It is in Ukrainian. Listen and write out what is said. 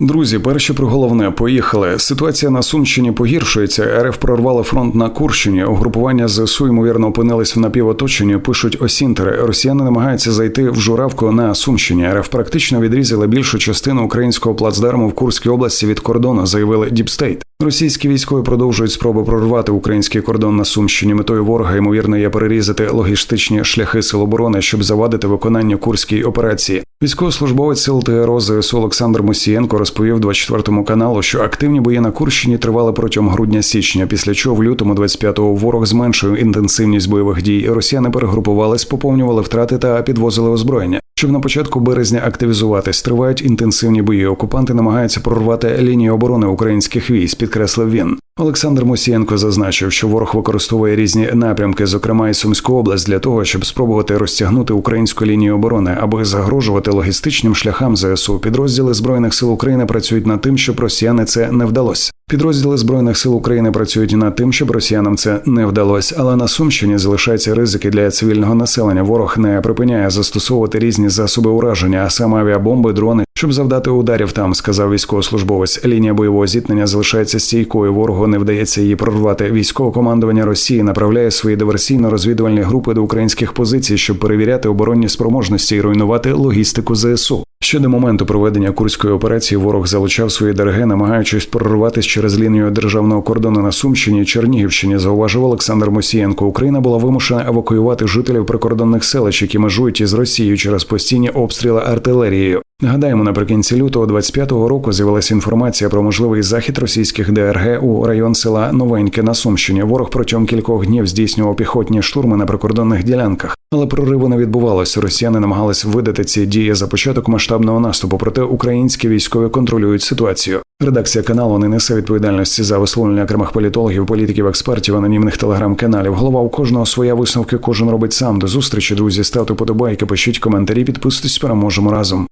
Друзі, перше про головне поїхали. Ситуація на Сумщині погіршується. РФ прорвали фронт на Курщині. Угрупування ЗСУ ймовірно опинились в напівоточенні. Пишуть осінтери. Росіяни намагаються зайти в журавку на Сумщині. РФ практично відрізали більшу частину українського плацдарму в Курській області від кордону. Заявили Діпстейт. Російські військові продовжують спроби прорвати український кордон на Сумщині. Метою ворога ймовірно є перерізати логістичні шляхи сил оборони, щоб завадити виконання курської операції. Військовослужбовець сил ТРО ЗСУ Олександр Мусієнко розповів 24 каналу, що активні бої на Курщині тривали протягом грудня-січня, після чого в лютому 25-го ворог зменшує інтенсивність бойових дій. Росіяни перегрупувались, поповнювали втрати та підвозили озброєння. Щоб на початку березня активізуватись, тривають інтенсивні бої. Окупанти намагаються прорвати лінію оборони українських військ, підкреслив він. Олександр Мусієнко зазначив, що ворог використовує різні напрямки, зокрема і Сумську область, для того, щоб спробувати розтягнути українську лінію оборони, аби загрожувати логістичним шляхам ЗСУ. Підрозділи збройних сил України працюють над тим, щоб росіяни це не вдалося. Підрозділи збройних сил України працюють над тим, щоб росіянам це не вдалося. Але на Сумщині залишаються ризики для цивільного населення. Ворог не припиняє застосовувати різні засоби ураження, а саме авіабомби, дрони, щоб завдати ударів там, сказав військовослужбовець. Лінія бойового зіткнення залишається стійкою. Ворогу не вдається її прорвати. Військове командування Росії направляє свої диверсійно-розвідувальні групи до українських позицій, щоб перевіряти оборонні спроможності і руйнувати логістику ЗСУ. Ще до моменту проведення курської операції ворог залучав свої ДРГ, намагаючись прорватися через лінію державного кордону на Сумщині і Чернігівщині. Зауважив Олександр Мосієнко. Україна була вимушена евакуювати жителів прикордонних селищ, які межують із Росією через постійні обстріли артилерією. Нагадаємо, наприкінці лютого 25-го року з'явилася інформація про можливий захід російських ДРГ у район села Новеньке на Сумщині. Ворог протягом кількох днів здійснював піхотні штурми на прикордонних ділянках, але прориву не відбувалося. Росіяни намагались видати ці дії за початок масштабного наступу. Проте українські військові контролюють ситуацію. Редакція каналу не несе відповідальності за висловлення окремих політологів, політиків, експертів, анонімних телеграм-каналів. Голова у кожного своя висновки, кожен робить сам. До зустрічі, друзі. Ставте подобайки, пишіть коментарі, підписуйтесь, переможемо разом.